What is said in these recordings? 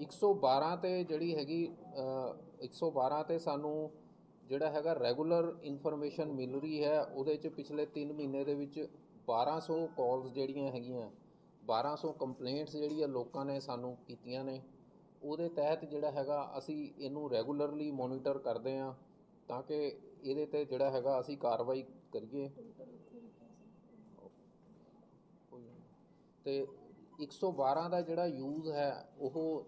112 ਤੇ ਜਿਹੜੀ ਹੈਗੀ ਅ, 112 ਤੇ ਸਾਨੂੰ ਜਿਹੜਾ ਹੈਗਾ ਰੈਗੂਲਰ ਇਨਫੋਰਮੇਸ਼ਨ ਮਿਲ ਰਹੀ ਹੈ ਉਹਦੇ ਚ ਪਿਛਲੇ 3 ਮਹੀਨੇ ਦੇ ਵਿੱਚ 1200 ਕਾਲਸ ਜਿਹੜੀਆਂ ਹੈਗੀਆਂ 1200 ਕੰਪਲੇਂਟਸ ਜਿਹੜੀਆਂ ਲੋਕਾਂ ਨੇ ਸਾਨੂੰ ਕੀਤੀਆਂ ਨੇ ਉਹਦੇ ਤਹਿਤ ਜਿਹੜਾ ਹੈਗਾ ਅਸੀਂ ਇਹਨੂੰ ਰੈਗੂਲਰਲੀ ਮੋਨੀਟਰ ਕਰਦੇ ਹਾਂ ਤਾਂ ਕਿ ਇਹਦੇ ਤੇ ਜਿਹੜਾ ਹੈਗਾ ਅਸੀਂ ਕਾਰਵਾਈ ਕਰੀਏ। ਤੇ 112 ਦਾ ਜਿਹੜਾ ਯੂਜ਼ ਹੈ ਉਹ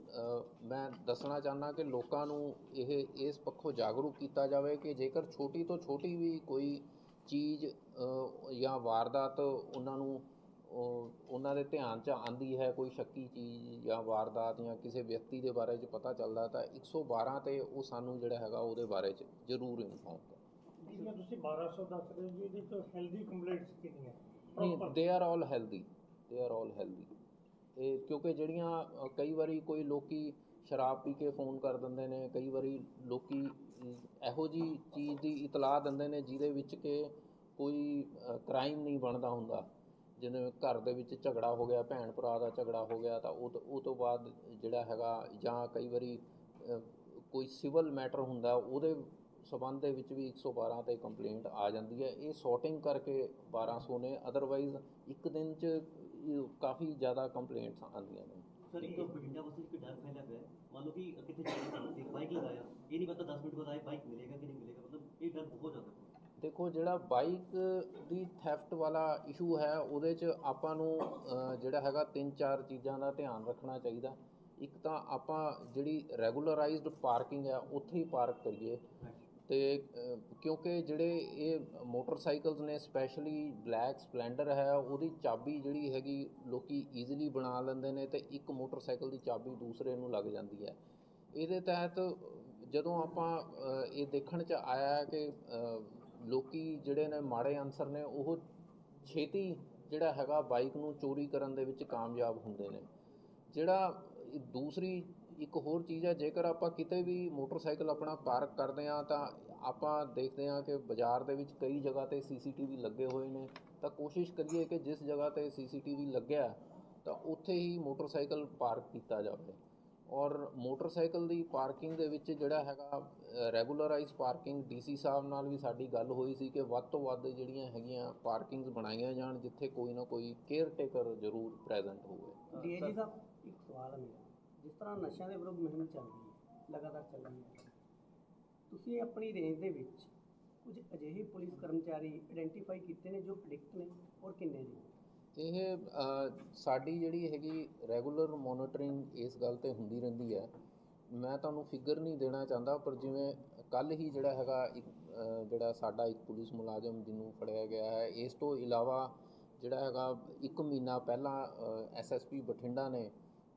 ਮੈਂ ਦੱਸਣਾ ਚਾਹੁੰਦਾ ਕਿ ਲੋਕਾਂ ਨੂੰ ਇਹ ਇਸ ਪੱਖੋਂ ਜਾਗਰੂਕ ਕੀਤਾ ਜਾਵੇ ਕਿ ਜੇਕਰ ਛੋਟੀ ਤੋਂ ਛੋਟੀ ਵੀ ਕੋਈ ਚੀਜ਼ ਜਾਂ ਵਾਰਦਾਤ ਉਹਨਾਂ ਨੂੰ ਉਹ- ਉਹਨਾਂ ਦੇ ਧਿਆਨ 'ਚ ਆਂਦੀ ਹੈ ਕੋਈ ਸ਼ੱਕੀ ਚੀਜ਼ ਜਾਂ ਵਾਰਦਾਤ ਜਾਂ ਕਿਸੇ ਵਿਅਕਤੀ ਦੇ ਬਾਰੇ 'ਚ ਪਤਾ ਚੱਲਦਾ ਤਾਂ 112 ਤੇ ਉਹ ਸਾਨੂੰ ਜਿਹੜਾ ਹੈਗਾ ਉਹਦੇ ਬਾਰੇ 'ਚ ਜ਼ਰੂਰ ਇਨਫੋਰਮ ਕਰੋ। ਤੁਸੀਂ 1200 ਦੱਸ ਰਹੇ ਹੋ ਜੀ ਇਹਦੇ ਤੋਂ ਹੈਲਦੀ ਕੰਪਲੇਂਟਸ ਕਿੰਨੀਆਂ ਨਹੀਂ। They are all healthy they are all healthy ਇਹ ਕਿਉਂਕਿ ਜਿਹੜੀਆਂ ਅ, ਕਈ ਵਾਰੀ ਕੋਈ ਲੋਕੀ ਸ਼ਰਾਬ ਪੀ ਕੇ ਫੋਨ ਕਰ ਦਿੰਦੇ ਨੇ ਕਈ ਵਾਰੀ ਲੋਕੀ ਇਹੋ ਜੀ ਚੀਜ਼ ਦੀ ਇਤਲਾਹ ਦਿੰਦੇ ਨੇ ਜਿਹਦੇ ਵਿੱਚ ਕਿ ਕੋਈ ਕ੍ਰਾਈਮ ਨਹੀਂ ਬਣਦਾ ਹੁੰਦਾ। ਜਿਵੇਂ ਘਰ ਦੇ ਵਿੱਚ ਝਗੜਾ ਹੋ ਗਿਆ ਭੈਣ ਭਰਾ ਦਾ ਝਗੜਾ ਹੋ ਗਿਆ ਤਾਂ ਉਹ ਤੋਂ- ਉਹ ਤੋਂ ਬਾਅਦ ਜਿਹੜਾ ਹੈਗਾ ਜਾਂ ਕਈ ਵਾਰੀ ਅ, ਕੋਈ ਸਿਵਲ ਮੈਟਰ ਹੁੰਦਾ ਉਹਦੇ ਸਬੰਧ ਦੇ ਵਿੱਚ ਵੀ 112 ਤੇ ਕੰਪਲੇਂਟ ਆ ਜਾਂਦੀ ਹੈ। ਇਹ ਸੌਰਟਿੰਗ ਕਰਕੇ 1200 ਨੇ ਅਦਰਵਾਈਜ਼ ਇੱਕ ਦਿਨ 'ਚ ਇਹ ਕਾਫੀ ਜ਼ਿਆਦਾ ਕੰਪਲੇਂਟਸ ਆਉਂਦੀਆਂ ਨੇ। ਸਰ ਇੱਕ ਬਠਿੰਡਾ ਵਾਸਤੇ ਇੱਕ ਡਰ ਫੈਲਿਆ ਪਿਆ ਹੈ। ਮੰਨ ਲਓ ਕਿ ਕਿਤੇ ਜਾਣਾ ਤੇ ਬਾਈਕ ਲਗਾਇਆ। ਇਹ ਨਹੀਂ ਪਤਾ 10 ਮਿੰਟ ਬਾਅਦ ਆਏ ਬਾਈਕ ਮਿਲੇਗਾ ਕਿ ਨਹੀਂ ਮਿਲੇਗਾ। ਮਤਲਬ ਇਹ ਡਰ ਬਹੁਤ ਜ਼ਿਆਦਾ ਹੈ ਦੇਖੋ ਜਿਹੜਾ ਬਾਈਕ ਦੀ ਥੈਫਟ ਵਾਲਾ ਇਸ਼ੂ ਹੈ ਉਹਦੇ 'ਚ ਆਪਾਂ ਨੂੰ ਅ, ਜਿਹੜਾ ਹੈਗਾ ਤਿੰਨ ਚਾਰ ਚੀਜ਼ਾਂ ਦਾ ਧਿਆਨ ਰੱਖਣਾ ਚਾਹੀਦਾ। ਇੱਕ ਤਾਂ ਆਪਾਂ ਜਿਹੜੀ ਰੈਗੂਲਰਾਈਜ਼ਡ ਪਾਰਕਿੰਗ ਹੈ ਉੱਥੇ ਹੀ ਪਾਰਕ ਕਰੀਏ। ਤੇ ਕਿਉਂਕਿ ਜਿਹੜੇ ਇਹ ਮੋਟਰਸਾਈਕਲਸ ਨੇ ਸਪੈਸ਼ਲੀ ਬਲੈਕ ਸਪਲੈਂਡਰ ਹੈ ਉਹਦੀ ਚਾਬੀ ਜਿਹੜੀ ਹੈਗੀ ਲੋਕੀ ਈਜ਼ੀਲੀ ਬਣਾ ਲੈਂਦੇ ਨੇ ਤੇ ਇੱਕ ਮੋਟਰਸਾਈਕਲ ਦੀ ਚਾਬੀ ਦੂਸਰੇ ਨੂੰ ਲੱਗ ਜਾਂਦੀ ਹੈ। ਇਹਦੇ ਤਹਿਤ ਜਦੋਂ ਆਪਾਂ ਇਹ ਦੇਖਣ ਚ ਆਇਆ ਕਿ ਅ, ਲੋਕੀ ਜਿਹੜੇ ਨੇ ਮਾੜੇ ਅਨਸਰ ਨੇ ਉਹ ਛੇਤੀ ਜਿਹੜਾ ਹੈਗਾ ਬਾਈਕ ਨੂੰ ਚੋਰੀ ਕਰਨ ਦੇ ਵਿੱਚ ਕਾਮਯਾਬ ਹੁੰਦੇ ਨੇ। ਜਿਹੜਾ ਦੂਸਰੀ ਇੱਕ ਹੋਰ ਚੀਜ਼ ਹੈ ਜੇਕਰ ਆਪਾਂ ਕਿਤੇ ਵੀ ਮੋਟਰਸਾਈਕਲ ਆਪਣਾ ਪਾਰਕ ਕਰਦੇ ਹਾਂ ਤਾਂ ਆਪਾਂ ਦੇਖਦੇ ਹਾਂ ਕਿ ਬਾਜ਼ਾਰ ਦੇ ਵਿੱਚ ਕਈ ਜਗ੍ਹਾ ਤੇ ਸੀਸੀਟੀਵੀ ਲੱਗੇ ਹੋਏ ਨੇ। ਤਾਂ ਕੋਸ਼ਿਸ਼ ਕਰੀਏ ਕਿ ਜਿਸ ਜਗ੍ਹਾ ਤੇ ਸੀਸੀਟੀਵੀ ਲੱਗਿਆ ਹੈ, ਤਾਂ ਉੱਥੇ ਹੀ ਮੋਟਰਸਾਈਕਲ ਪਾਰਕ ਕੀਤਾ ਜਾਵੇ। ਔਰ ਮੋਟਰਸਾਈਕਲ ਦੀ ਪਾਰਕਿੰਗ ਦੇ ਵਿੱਚ ਜਿਹੜਾ ਹੈਗਾ ਰੈਗੂਲਰਾਈਜ਼ ਪਾਰਕਿੰਗ ਡੀਸੀ ਸਾਹਿਬ ਨਾਲ ਵੀ ਸਾਡੀ ਗੱਲ ਹੋਈ ਸੀ ਕਿ ਵੱਧ ਤੋਂ ਵੱਧ ਜਿਹੜੀਆਂ ਹੈਗੀਆਂ ਪਾਰਕਿੰਗਸ ਬਣਾਈਆਂ ਜਾਣ ਜਿੱਥੇ ਕੋਈ ਨਾ ਕੋਈ ਕੇਅਰ ਟੇਕਰ ਜ਼ਰੂਰ ਪ੍ਰੈਜ਼ੈਂਟ ਹੋਵੇ। ਡੀਏਜੀ ਸਾਹਿਬ ਇੱਕ ਸਵਾਲ ਹੈ ਮੇਰਾ। ਜਿਸ ਤਰ੍ਹਾਂ ਨਸ਼ਿਆਂ ਦੇ ਵਿਰੁੱਧ ਮੁਹਿੰਮ ਚੱਲ ਹੈ, ਲਗਾਤਾਰ ਚੱਲ ਰਹੀ ਹੈ। ਤੁਸੀਂ ਆਪਣੀ ਰੇਂਜ ਦੇ ਵਿੱਚ ਕੁਝ ਅਜਿਹੇ ਪੁਲਿਸ ਕਰਮਚਾਰੀ ਆਇਡੈਂਟੀਫਾਈ ਕੀਤੇ ਨੇ ਜੋ ਐਡਿਕਟ ਨੇ ਔਰ ਕਿੰਨੇ ਨੇ? ਇਹ ਸਾਡੀ ਜਿਹੜੀ ਹੈਗੀ ਰੈਗੂਲਰ ਮੋਨੀਟਰਿੰਗ ਇਸ ਗੱਲ ਤੇ ਹੁੰਦੀ ਰਹਿੰਦੀ ਹੈ। ਮੈਂ ਤੁਹਾਨੂੰ ਫਿਗਰ ਨਹੀਂ ਦੇਣਾ ਚਾਹੁੰਦਾ, ਪਰ ਜਿਵੇਂ ਕੱਲ ਹੀ ਜਿਹੜਾ ਹੈਗਾ ਇੱਕ ਜਿਹੜਾ ਸਾਡਾ ਇੱਕ ਪੁਲਿਸ ਮੁਲਾਜ਼ਮ ਜਿਹਨੂੰ ਫੜਿਆ ਗਿਆ ਹੈ, ਇਸ ਤੋਂ ਇਲਾਵਾ ਜਿਹੜਾ ਹੈਗਾ ਇੱਕ ਮਹੀਨਾ ਪਹਿਲਾਂ ਐਸਐਸਪੀ ਬਠਿੰਡਾ ਨੇ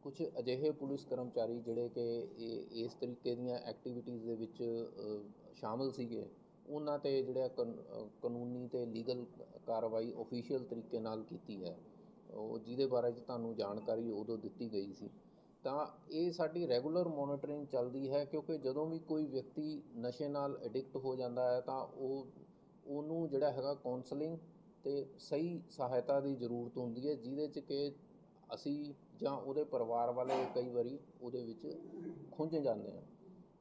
ਕੁਝ ਅਜਿਹੇ ਪੁਲਿਸ ਕਰਮਚਾਰੀ ਜਿਹੜੇ ਕਿ ਇਹ ਇਸ ਤਰੀਕੇ ਦੀਆਂ ਐਕਟੀਵਿਟੀਜ਼ ਦੇ ਵਿੱਚ ਅ, ਸ਼ਾਮਲ ਸੀਗੇ ਉਹਨਾਂ ਤੇ ਜਿਹੜਾ ਕਾਨ- ਕਾਨੂੰਨੀ ਤੇ ਲੀਗਲ ਕਾਰਵਾਈ ਅਫੀਸ਼ੀਅਲ ਤਰੀਕੇ ਨਾਲ ਕੀਤੀ ਹੈ। ਉਹ ਜਿਹਦੇ ਬਾਰੇ 'ਚ ਤੁਹਾਨੂੰ ਜਾਣਕਾਰੀ ਉਦੋਂ ਦਿੱਤੀ ਗਈ ਸੀ। ਤਾਂ ਇਹ ਸਾਡੀ ਰੈਗੂਲਰ ਮੋਨੀਟਰਿੰਗ ਚੱਲਦੀ ਹੈ ਕਿਉਂਕਿ ਜਦੋਂ ਵੀ ਕੋਈ ਵਿਅਕਤੀ ਨਸ਼ੇ ਨਾਲ ਐਡਿਕਟ ਹੋ ਜਾਂਦਾ ਹੈ ਤਾਂ ਉਹ ਉਹਨੂੰ ਜਿਹੜਾ ਹੈਗਾ ਕਾਉਂਸਲਿੰਗ ਤੇ ਸਹੀ ਸਹਾਇਤਾ ਦੀ ਜ਼ਰੂਰਤ ਹੁੰਦੀ ਹੈ ਜਿਹਦੇ 'ਚ ਕਿ ਅਸੀਂ ਜਾਂ ਉਹਦੇ ਪਰਿਵਾਰ ਵਾਲੇ ਕਈ ਵਾਰੀ ਉਹਦੇ ਵਿੱਚ ਖੁੰਝ ਜਾਂਦੇ ਆ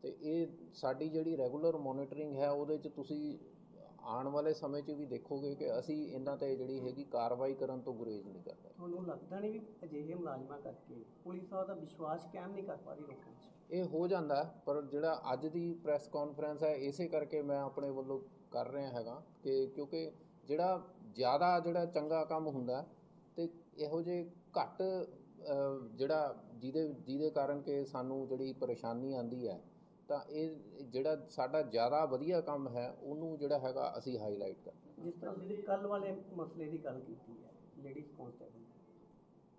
ਤੇ ਇਹ ਸਾਡੀ ਜਿਹੜੀ ਰੈਗੂਲਰ ਮੋਨੀਟਰਿੰਗ ਹੈ ਉਹਦੇ 'ਚ ਤੁਸੀਂ ਆਉਣ ਵਾਲੇ ਸਮੇਂ 'ਚ ਵੀ ਦੇਖੋਗੇ ਕਿ ਅਸੀਂ ਇਹਨਾਂ ਤੇ ਜਿਹੜੀ ਹੈਗੀ ਕਾਰਵਾਈ ਕਰਨ ਤੋਂ ਗੁਰੇਜ਼ ਨਹੀਂ ਕਰਦੇ। ਤੁਹਾਨੂੰ ਲੱਗਦਾ ਨਹੀਂ ਵੀ ਅਜਿਹੇ ਮੁਲਾਜ਼ਮਾਂ ਕਰਕੇ ਪੁਲਿਸ ਉਹਦਾ ਵਿਸ਼ਵਾਸ ਕਾਇਮ ਨਹੀਂ ਕਰ ਪਾ ਰਹੀ ਲੋਕਾਂ 'ਚ ਇਹ ਹੋ ਜਾਂਦਾ ਹੈ, ਪਰ ਜਿਹੜਾ ਅੱਜ ਦੀ ਪ੍ਰੈਸ ਕਾਨਫਰੰਸ ਹੈ ਇਸੇ ਕਰਕੇ ਮੈਂ ਆਪਣੇ ਵੱਲੋਂ ਕਰ ਰਿਹਾ ਹੈਗਾ ਕਿ ਕਿਉਂਕਿ ਜਿਹੜਾ ਜ਼ਿਆਦਾ ਜਿਹੜਾ ਚੰਗਾ ਕੰਮ ਹੁੰਦਾ ਹੈ, ਤੇ ਇਹੋ ਜਿਹੇ ਘੱਟ ਜਿਹੜਾ ਜਿਹਦੇ ਜਿਹਦੇ ਕਾਰਨ ਕਿ ਸਾਨੂੰ ਜਿਹੜੀ ਪਰੇਸ਼ਾਨੀ ਆਂਦੀ ਹੈ ਤਾਂ ਇਹ ਜਿਹੜਾ ਸਾਡਾ ਜ਼ਿਆਦਾ ਵਧੀਆ ਕੰਮ ਹੈ ਉਹਨੂੰ ਜਿਹੜਾ ਹੈਗਾ ਅਸੀਂ ਹਾਈਲਾਈਟ ਕਰਦੇ ਜਿਸ ਤਰ੍ਹਾਂ ਤੁਸੀਂ ਕੱਲ ਵਾਲੇ ਮਸਲੇ ਦੀ ਗੱਲ ਕੀਤੀ ਹੈ ਲੇਡੀਜ਼ ਕਨਸਟੇਬਲ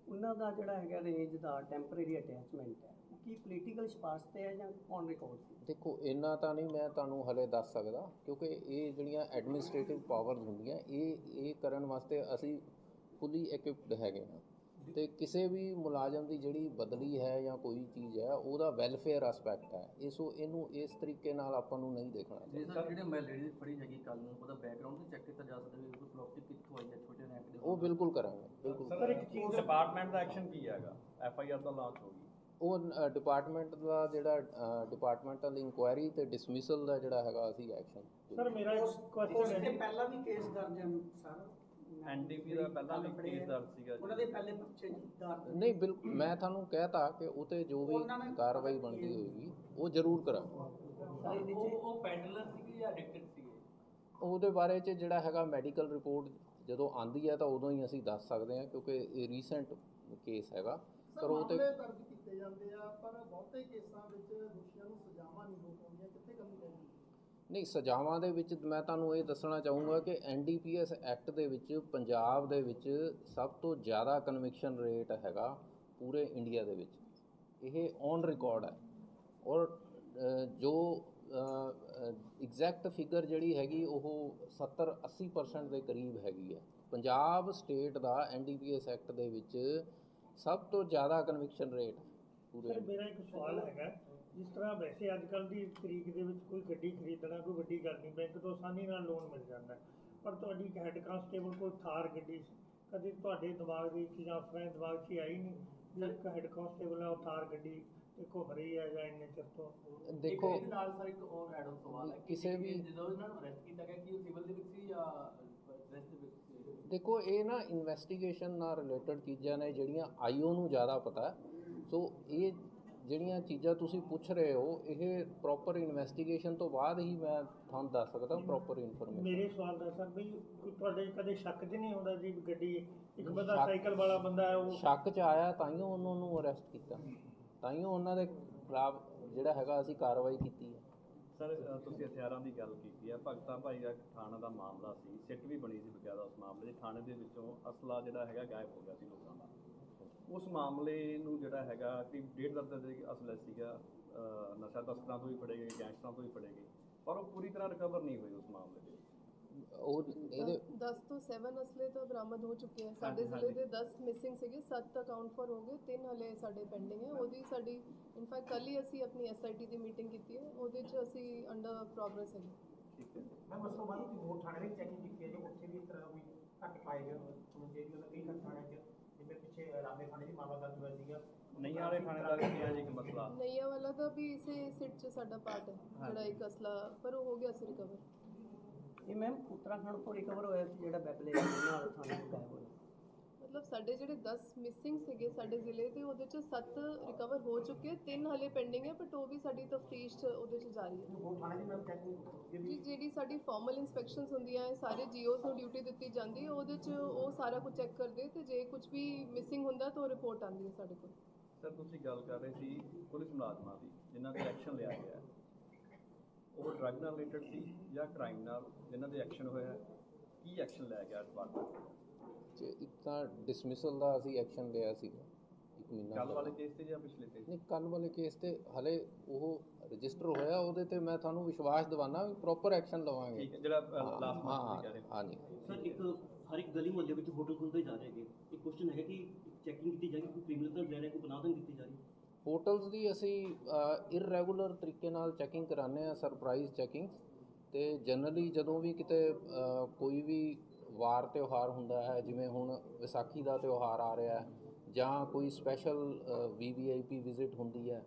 ਉਹਨਾਂ ਦਾ ਜਿਹੜਾ ਹੈਗਾ ਰੇਂਜ ਦਾ ਟੈਂਪਰੇਰੀ ਅਟੈਚਮੈਂਟ ਹੈ ਕੀ ਪੋਲੀਟੀਕਲ ਸਪਾਰਸ ਤੇ ਹੈ ਜਾਂ ਔਨ ਰਿਕਾਰਡ ਸੀ ਦੇਖੋ ਇੰਨਾ ਤਾਂ ਨਹੀਂ ਮੈਂ ਤੁਹਾਨੂੰ ਹਲੇ ਦੱਸ ਸਕਦਾ ਕਿਉਂਕਿ ਇਹ ਜਿਹੜੀਆਂ ਐਡਮਿਨਿਸਟ੍ਰੇਟਿਵ ਪਾਵਰਸ ਹੁੰਦੀਆਂ ਇਹ ਇਹ ਕਰਨ ਵਾਸਤੇ ਅਸੀਂ ਫੁੱਲੀ ਇਕਵਿਪਡ ਹੈਗੇ ਹਾਂ। ਤੇ ਕਿਸੇ ਵੀ ਮੁਲਾਜ਼ਮ ਦੀ ਜਿਹੜੀ ਬਦਲੀ ਹੈ ਜਾਂ ਕੋਈ ਚੀਜ਼ ਹੈ ਉਹਦਾ ਵੈਲਫੇਅਰ ਐਸਪੈਕਟ ਹੈ। ਇਸੋ ਇਹਨੂੰ ਇਸ ਤਰੀਕੇ ਨਾਲ ਆਪਾਂ ਨੂੰ ਨਹੀਂ ਦੇਖਣਾ ਚਾਹੀਦਾ। ਸਰ ਜਿਹੜੇ ਮੈਂ ਲੇਡੀ ਫੜੀ ਹੈਗੀ ਕੱਲ ਨੂੰ ਉਹਦਾ ਬੈਕਗ੍ਰਾਉਂਡ ਵੀ ਚੈੱਕ ਕੀਤਾ ਜਾ ਸਕਦਾ ਵੀ ਉਹ ਪ੍ਰੋਪਰਟੀ ਕਿੱਥੋਂ ਆਈ ਹੈ ਛੋਟੇ ਰੈਂਕ ਦੇ ਉਹ ਬਿਲਕੁਲ ਕਰਾਂਗੇ ਬਿਲਕੁਲ ਸਰ ਇੱਕ ਚੀਜ਼ ਡਿਪਾਰਟਮੈਂਟ ਦਾ ਐਕਸ਼ਨ ਕੀ ਹੈਗਾ? ਐਫ ਆਈ ਆਰ ਤਾਂ ਲਾਂਚ ਹੋ ਗਈ। ਉਹ ਡਿਪਾਰਟਮੈਂਟ ਦਾ ਜਿਹੜਾ ਡਿਪਾਰਟਮੈਂਟਲ ਇਨਕੁਆਇਰੀ ਤੇ ਡਿਸਮਿਸਲ ਦਾ ਜਿਹੜਾ ਹੈਗਾ ਅਸੀਂ ਐਕਸ਼ਨ ਸਰ ਮੇਰਾ ਕੁਐਸਚਨ ਹੈ। ਪਹਿਲਾਂ ਵੀ ਕੇਸ ਦਰਜ ਹੈ ਸਰ? NDP ਦਾ ਪਹਿਲਾਂ ਵੀ case ਦਰਜ ਸੀਗਾ ਜੀ। ਉਹਨਾਂ ਦੇ ਪਹਿਲੇ ਪਰਚੇ ਦਰਜ ਨਹੀਂ ਬਿਲਕੁਲ ਮੈਂ ਤੁਹਾਨੂੰ ਕਹਿਤਾ ਕਿ ਉਹ ਤੇ ਜੋ ਵੀ ਕਾਰਵਾਈ ਬਣਦੀ ਹੋਏਗੀ ਉਹ ਜ਼ਰੂਰ ਕਰਾਂਗੇ ਸਰ ਇਹਦੇ ਚ ਉਹ ਉਹ ਪੈਡਲਰ ਸੀਗੇ ਜਾਂ ਐਡਿਕਟਡ ਸੀਗੇ? ਉਹਦੇ ਬਾਰੇ 'ਚ ਜਿਹੜਾ ਹੈਗਾ ਮੈਡੀਕਲ ਰਿਪੋਰਟ ਜਦੋਂ ਆਂਦੀ ਹੈ ਤਾਂ ਉਦੋਂ ਹੀ ਅਸੀਂ ਦੱਸ ਸਕਦੇ ਹਾਂ ਕਿਉਂਕਿ ਇਹ ਰੀਸੈਂਟ ਕੇਸ ਹੈਗਾ। ਪਰ ਉਹ ਤੇ ਦਰਜ ਕੀਤੇ ਜਾਂਦੇ ਆ ਪਰ ਬਹੁਤੇ ਕੇਸਾਂ ਵਿੱਚ ਦੋਸ਼ੀਆਂ ਨੂੰ ਸਜ਼ਾਵਾਂ ਨਹੀਂ ਹੋ ਪਾਉਂਦੀਆਂ ਕਿੱਥੇ ਕਮੀ ਰਹਿ ਨਹੀਂ, ਸਜ਼ਾਵਾਂ ਦੇ ਵਿੱਚ ਮੈਂ ਤੁਹਾਨੂੰ ਇਹ ਦੱਸਣਾ ਚਾਹੂੰਗਾ ਕਿ ਐਨਡੀਪੀਐਸ ਐਕਟ ਦੇ ਵਿੱਚ, ਪੰਜਾਬ ਦੇ ਵਿੱਚ ਸਭ ਤੋਂ ਜ਼ਿਆਦਾ ਕਨਵਿਕਸ਼ਨ ਰੇਟ ਹੈਗਾ ਪੂਰੇ ਇੰਡੀਆ ਦੇ ਵਿੱਚ। ਇਹ ਔਨ ਰਿਕਾਰਡ ਹੈ। ਔਰ ਜੋ ਐਗਜ਼ੈਕਟ ਫਿਗਰ ਜਿਹੜੀ ਹੈਗੀ, ਉਹ 70 80% ਦੇ ਕਰੀਬ ਹੈਗੀ ਹੈ। ਪੰਜਾਬ ਸਟੇਟ ਦਾ ਐਨਡੀਪੀਐਸ ਐਕਟ ਦੇ ਵਿੱਚ ਸਭ ਤੋਂ ਜ਼ਿਆਦਾ ਕਨਵਿਕਸ਼ਨ ਰੇਟ ਪੂਰੇ ਸਰ, ਮੇਰਾ ਇੱਕ ਸਵਾਲ ਹੈਗਾ। ਜਿਸ ਤਰ੍ਹਾਂ ਵੈਸੇ ਅੱਜ ਕੱਲ੍ਹ ਦੀ ਤਰੀਕ ਦੇ ਵਿੱਚ ਕੋਈ ਗੱਡੀ ਖਰੀਦਣਾ ਕੋਈ ਵੱਡੀ ਗੱਲ ਨਹੀਂ ਬੈਂਕ ਤੋਂ ਆਸਾਨੀ ਨਾਲ ਲੋਨ ਮਿਲ ਜਾਂਦਾ ਹੈ। ਪਰ ਤੁਹਾਡੀ ਹੈੱਡ ਕਾਂਸਟੇਬਲ ਕੋਈ ਥਾਰ ਗੱਡੀ ਕਦੇ ਤੁਹਾਡੇ ਦਿਮਾਗ ਦੇ ਵਿੱਚ ਜਾਂ ਆਪਣੇ ਦਿਮਾਗ 'ਚ ਆਈ ਨਹੀਂ ਵੀ ਇੱਕ ਹੈੱਡ ਕਾਂਸਟੇਬਲ ਹੈ ਉਹ ਥਾਰ ਗੱਡੀ ਦੇਖੋ ਹਰੀ ਹੈ ਜਾਂ ਇੰਨੇ ਚਿਰ ਤੋਂ ਦੇਖੋ ਇੱਕ ਇਹਦੇ ਨਾਲ ਸਰ ਇੱਕ ਹੋਰ ਐਡ ਆਨ ਸਵਾਲ ਹੈ ਕਿ ਕਿਸੇ ਵੀ- ਜਦੋਂ ਇਹਨਾਂ ਨੂੰ ਅਰੈਸਟ ਕੀਤਾ ਗਿਆ ਕਿ ਉਹ ਸਿਵਲ ਦੇ ਵਿੱਚ ਸੀ ਜਾਂ ਡਰੈਸ ਦੇ ਵਿੱਚ ਸੀ ਦੇਖੋ ਇਹ ਨਾ ਇਨਵੈਸਟੀਗੇਸ਼ਨ ਨਾਲ ਰਿਲੇਟਡ ਚੀਜ਼ਾਂ ਨੇ ਜਿਹੜੀਆਂ ਆਈਓ ਨੂੰ ਜ਼ਿਆਦਾ ਪਤਾ ਹੈ। ਸੋ ਇਹ ਜਿਹੜੀਆਂ ਚੀਜ਼ਾਂ ਤੁਸੀਂ ਪੁੱਛ ਰਹੇ ਹੋ ਇਹ ਪ੍ਰੋਪਰ ਇਨਵੈਸਟੀਗੇਸ਼ਨ ਤੋਂ ਬਾਅਦ ਹੀ ਮੈਂ ਤੁਹਾਨੂੰ ਦੱਸ ਸਕਦਾ ਪ੍ਰੋਪਰ ਇਨਫੋਰਮੇਸ਼ਨ ਮੇਰੇ ਸਵਾਲ ਦਾ ਸਰ ਵੀ ਕੋਈ ਤੁਹਾਡੇ ਕਦੇ ਸ਼ੱਕ 'ਚ ਨਹੀਂ ਆਉਂਦਾ ਜੀ ਗੱਡੀ ਇੱਕ ਬੰਦਾ ਸਾਈਕਲ ਵਾਲਾ ਬੰਦਾ ਹੈ ਉਹ ਸ਼ੱਕ 'ਚ ਆਇਆ ਤਾਈਓ ਉਹਨਾਂ ਨੂੰ ਅਰੈਸਟ ਕੀਤਾ। ਤਾਈਓ ਉਹਨਾਂ ਦੇ ਖਿਲਾਫ ਜਿਹੜਾ ਹੈਗਾ ਅਸੀਂ ਕਾਰਵਾਈ ਕੀਤੀ ਹੈ। ਸਰ ਤੁਸੀਂ ਹਥਿਆਰਾਂ ਦੀ ਗੱਲ ਕੀਤੀ ਹੈ ਭਗਤਾ ਭਾਈ ਦਾ ਥਾਣਾ ਦਾ ਮਾਮਲਾ ਸੀ ਸਿੱਟ ਵੀ ਬਣੀ ਸੀ ਬਕਾਇਦਾ ਉਸ ਮਾਮਲੇ ਥਾਣੇ ਦੇ ਵਿੱਚੋਂ ਅਸਲਾ ਜਿਹੜਾ ਹੈਗਾ ਗਾਇਬ ਹੋ ਗਿਆ ਸੀ ਲੋਕਾਂ ਦਾ। ਉਸ ਮਾਮਲੇ ਨੂੰ ਜਿਹੜਾ ਹੈਗਾ ਕਿ ਡੇਢ ਦਰਜਨ ਦੇ ਅਸਲਾ ਸੀਗਾ ਨਸ਼ਾ ਤਸਕਰਾਂ ਤੋਂ ਵੀ ਫੜੇ ਗਏ ਗੈਂਗਸਟਰਾਂ ਤੋਂ ਵੀ ਫੜੇ ਗਏ ਪਰ ਉਹ ਪੂਰੀ ਤਰ੍ਹਾਂ ਰਿਕਵਰ ਨਹੀਂ ਹੋਈ ਉਸ ਮਾਮਲੇ ਦੇ ਉਹ ਇਹਦੇ 10 ਤੋਂ 7 ਅਸਲੇ ਤਾਂ ਬਰਾਮਦ ਹੋ ਚੁੱਕੇ ਆ। ਸਾਡੇ ਜ਼ਿਲ੍ਹੇ ਦੇ 10 ਮਿਸਿੰਗ ਸੀਗੇ 7 ਅਕਾਊਂਟ ਫॉर ਹੋ ਗਏ ਤਿੰਨ ਹਲੇ ਸਾਡੇ ਪੈਂਡਿੰਗ ਹੈ ਉਹਦੀ ਸਾਡੀ ਇਨਫੈਕਟ ਕੱਲ ਹੀ ਅਸੀਂ ਆਪਣੀ ਐਸਆਈਟੀ ਦੀ ਮੀਟਿੰਗ ਕੀਤੀ ਹੈ ਉਹਦੇ 'ਚ ਅਸੀਂ ਅੰਡਰ ਪ੍ਰੋਗਰੈਸ ਹੈ ਠੀਕ ਹੈ। ਮੈਂ ਉਸ ਤੋਂ ਬਾਅਦ ਹੋਰ ਥਾਣੇ ਵਿੱਚ ਚੈਕਿੰਗ ਕੀਤੀ ਹੈ ਜੋ ਉੱਥੇ ਵੀ ਇਸ ਤਰ੍ਹਾਂ ਕੋਈ ਘੱਟ ਪਾਏ ਗਏ ਹੁਣ ਜੇ ਵੀ ਉਹਨਾਂ ਕਈ ਘੱਟ ਥਾਣੇ 'ਚ ਜਿਵੇਂ ਪਿੱਛੇ ਰਾਮੇ ਥਾਣੇ 'ਚ ਮਾਮਲਾ ਦਰਜ ਹੋਇਆ ਸੀਗਾ। ਨਹੀਂ ਵਾਲੇ ਥਾਣੇਦਾਰ ਕੀ ਹੈ ਜੀ ਇੱਕ ਮਸਲਾ। ਨਈਆ ਵਾਲਾ ਦਾ ਵੀ ਇਸੇ ਸਿਟ 'ਚ ਸਾਡਾ ਪਾਰਟ ਹੈ ਜਿਹੜਾ ਇੱਕ ਅਸਲਾ ਪਰ ਉਹ ਹੋ ਗਿਆ ਸੀ ਰਿਕਵਰ ਇਹ ਮੈਮ ਉੱਤਰਾਖੰਡ ਤੋਂ ਰਿਕਵਰ ਹੋਇਆ ਸੀ ਜਿਹੜਾ ਵੈਪਲੇ ਨਾਲ ਥਾਣੇ ਤੋਂ ਗਾਇਬ ਹੋਇਆ ਮਤਲਬ ਸਾਡੇ ਜਿਹੜੇ 10 ਮਿਸਿੰਗ ਸੀਗੇ ਸਾਡੇ ਜ਼ਿਲ੍ਹੇ ਦੇ ਉਹਦੇ 'ਚ 7 ਰਿਕਵਰ ਹੋ ਚੁੱਕੇ ਤਿੰਨ ਹਲੇ ਪੈਂਡਿੰਗ ਹੈ ਬਟ ਉਹ ਵੀ ਸਾਡੀ ਤਫਤੀਸ਼ 'ਚ ਉਹਦੇ 'ਚ ਜਾਰੀ ਹੈ ਹੋਰ ਥਾਣੇ ਦੀ ਮੈਂ ਕੀਤੀ ਜੀ ਜਿਹੜੀ ਸਾਡੀ ਫਾਰਮਲ ਇਨਸਪੈਕਸ਼ਨਸ ਹੁੰਦੀਆਂ ਹੈ ਸਾਰੇ ਜੀਓਸ ਨੂੰ ਡਿਊਟੀ ਦਿੱਤੀ ਜਾਂਦੀ ਹੈ ਉਹਦੇ 'ਚ ਉਹ ਸਾਰਾ ਕੁਝ ਚੈੱਕ ਕਰਦੇ ਤੇ ਜੇ ਕੁਝ ਵੀ ਮਿਸਿੰਗ ਹੁੰਦਾ ਤਾਂ ਉਹ ਰਿਪੋਰਟ ਆਉਂਦੀ ਹੈ ਸਾਡੇ ਕੋਲ ਸਰ ਤੁਸੀਂ ਗੱਲ ਕਰ ਰਹੇ ਸੀ ਪੁਲਿਸ ਮੁਲਾਜ਼ਮਾਂ ਦੀ ਜਿਨ੍ਹਾਂ ਤੇ ਐਕਸ਼ਨ ਲਿਆ ਗਿਆ ਹੈ। ਉਹ ਡਰੱਗ ਨਾਲ ਰਿਲੇਟਡ ਸੀ ਜਾਂ ਕ੍ਰਾਈਮ ਨਾਲ ਜਿਨ੍ਹਾਂ ਤੇ ਐਕਸ਼ਨ ਹੋਇਆ ਹੈ? ਕੀ ਐਕਸ਼ਨ ਲਿਆ ਗਿਆ ਡਿਪਾਰਟਮੈਂਟ 'ਚ ਇੱਕ ਤਾਂ ਡਿਸਮਿਸਲ ਦਾ ਅਸੀਂ ਐਕਸ਼ਨ ਲਿਆ ਸੀਗਾ ਇੱਕ ਮਹੀਨਾ ਕੱਲ ਵਾਲੇ। ਕੇਸ ਤੇ ਜਾਂ ਪਿਛਲੇ ਤੇ? ਨਹੀਂ ਕੱਲ ਵਾਲੇ ਕੇਸ ਤੇ ਹਲੇ ਉਹ ਰਜਿਸਟਰ ਹੋਇਆ ਉਹਦੇ ਤੇ ਮੈਂ ਤੁਹਾਨੂੰ ਵਿਸ਼ਵਾਸ ਦਿਵਾਨਾ ਵੀ ਪ੍ਰੋਪਰ ਐਕਸ਼ਨ ਲਵਾਂਗੇ। ਠੀਕ ਹੈ ਜਿਹੜਾ ਲਾਸਟ ਹਾਂ ਮੰਥ ਕਹਿ ਰਹੇ ਹਾਂ। ਜੀ ਸਰ ਇੱਕ ਹਰ ਇੱਕ ਗਲੀ ਮੁਹੱਲੇ ਵਿੱਚ ਹੋਟਲ ਖੁੱਲਦੇ ਜਾ ਰਹੇ ਹੈਗੇ ਇੱਕ ਕੁਐਸਚਨ ਹੈਗਾ ਕਿ ਚੈਕਿੰਗ ਕੀਤੀ ਜਾ ਰਹੀ ਕੋਈ ਕ੍ਰਿਮੀਨਲ ਤਾਂ ਲੈ ਰਿਹਾ ਕੋਈ ਨਹੀਂ ਕੀਤੀ ਜਾ ਰਹੀ? ਹੋਟਲਸ ਦੀ ਅਸੀਂ ਇਰਰੈਗੂਲਰ ਤਰੀਕੇ ਨਾਲ ਚੈਕਿੰਗ ਕਰਾਉਂਦੇ ਆ ਸਰਪ੍ਰਾਈਜ਼ ਚੈਕਿੰਗ ਤੇ ਜਨਰਲੀ ਜਦੋਂ ਵੀ ਕਿਤੇ ਕੋਈ ਵੀ ਵਾਰ ਤਿਉਹਾਰ ਹੁੰਦਾ ਹੈ, ਜਿਵੇਂ ਹੁਣ ਵਿਸਾਖੀ ਦਾ ਤਿਉਹਾਰ ਆ ਰਿਹਾ ਜਾਂ ਕੋਈ ਸਪੈਸ਼ਲ ਵੀਵੀਆਈਪੀ ਵਿਜ਼ਿਟ ਹੁੰਦੀ ਹੈ,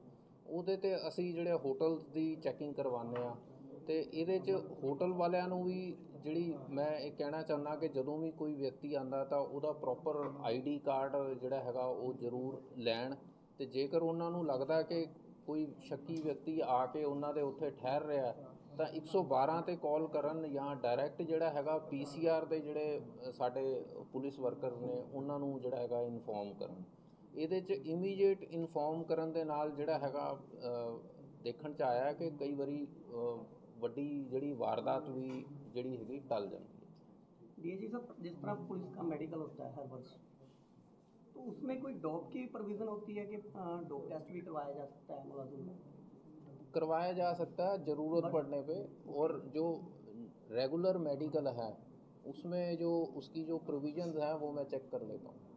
ਉਹਦੇ ਤੇ ਅਸੀਂ ਜਿਹੜੇ ਹੋਟਲਸ ਦੀ ਚੈਕਿੰਗ ਕਰਵਾਉਂਦੇ ਆ ਤੇ ਇਹਦੇ 'ਚ ਹੋਟਲ ਵਾਲਿਆਂ ਨੂੰ ਵੀ ਜਿਹੜੀ ਮੈਂ ਇਹ ਕਹਿਣਾ ਚਾਹੁੰਦਾ ਕਿ ਜਦੋਂ ਵੀ ਕੋਈ ਵਿਅਕਤੀ ਆਂਦਾ ਤਾਂ ਉਹਦਾ ਪ੍ਰੋਪਰ ਆਈਡੀ ਕਾਰਡ ਜਿਹੜਾ ਹੈਗਾ ਉਹ ਜ਼ਰੂਰ ਲੈਣ ਤੇ ਜੇਕਰ ਉਹਨਾਂ ਨੂੰ ਲੱਗਦਾ ਕਿ ਕੋਈ ਸ਼ੱਕੀ ਵਿਅਕਤੀ ਆ ਕੇ ਉਹਨਾਂ ਦੇ ਉੱਥੇ ਠਹਿਰ ਰਿਹਾ ਤਾਂ 112 ਤੇ ਕਾਲ ਕਰਨ ਜਾਂ ਡਾਇਰੈਕਟ ਜਿਹੜਾ ਹੈਗਾ ਪੀਸੀਆਰ ਦੇ ਜਿਹੜੇ ਅ, ਸਾਡੇ ਪੁਲਿਸ ਵਰਕਰ ਨੇ ਉਹਨਾਂ ਨੂੰ ਜਿਹੜਾ ਹੈਗਾ ਇਨਫੋਰਮ ਕਰਨ ਇਹਦੇ 'ਚ ਇਮੀਡੀਏਟ ਇਨਫੋਰਮ ਕਰਨ ਦੇ ਨਾਲ ਜਿਹੜਾ ਹੈਗਾ ਅ, ਦੇਖਣ 'ਚ ਆਇਆ ਕਿ ਕਈ ਵਾਰੀ ਅ, ਵੱਡੀ ਜਿਹੜੀ ਵਾਰਦਾਤ ਵੀ ਜਿਹੜੀ ਹੈਗੀ ਟਲ ਜਾਂਦੀ ਹੈ डीएजी साहब जिस तरह पुलिस का मेडिकल होता है हर वर्ष तो उसमें कोई डॉप की प्रोविज़न होती है कि डॉप टेस्ट भी करवाया जा सकता है मुलाजिम को करवाया जा सकता है ज़रूरत पड़ने पे और जो रेगुलर मेडिकल है उसमें जो उसकी जो प्रोविजंस हैं वो मैं चेक कर लेता हूँ